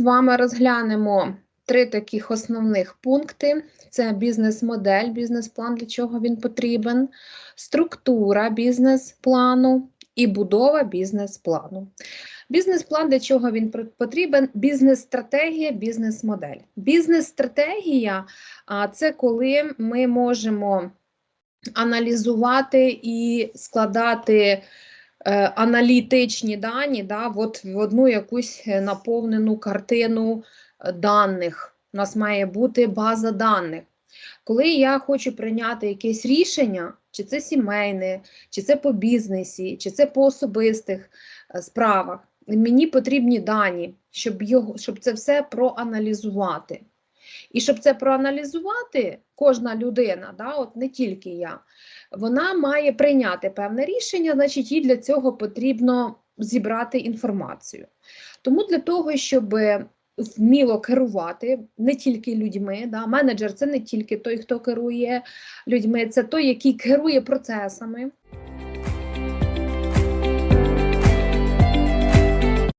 вами розглянемо три таких основних пункти: це бізнес-модель, бізнес-план, для чого він потрібен, структура бізнес-плану і будова бізнес-плану. Бізнес-план для чого він потрібен? Бізнес-стратегія, бізнес-модель. Бізнес-стратегія це коли ми можемо аналізувати і складати аналітичні дані да, от в одну якусь е, наповнену картину е, даних. У нас має бути база даних. Коли я хочу прийняти якесь рішення, чи це сімейне, чи це по бізнесі, чи це по особистих е, справах, мені потрібні дані, щоб, його, щоб це все проаналізувати. І щоб це проаналізувати, кожна людина, да, от не тільки я, вона має прийняти певне рішення, значить, їй для цього потрібно зібрати інформацію. Тому для того, щоб вміло керувати не тільки людьми, да, менеджер це не тільки той, хто керує людьми, це той, який керує процесами.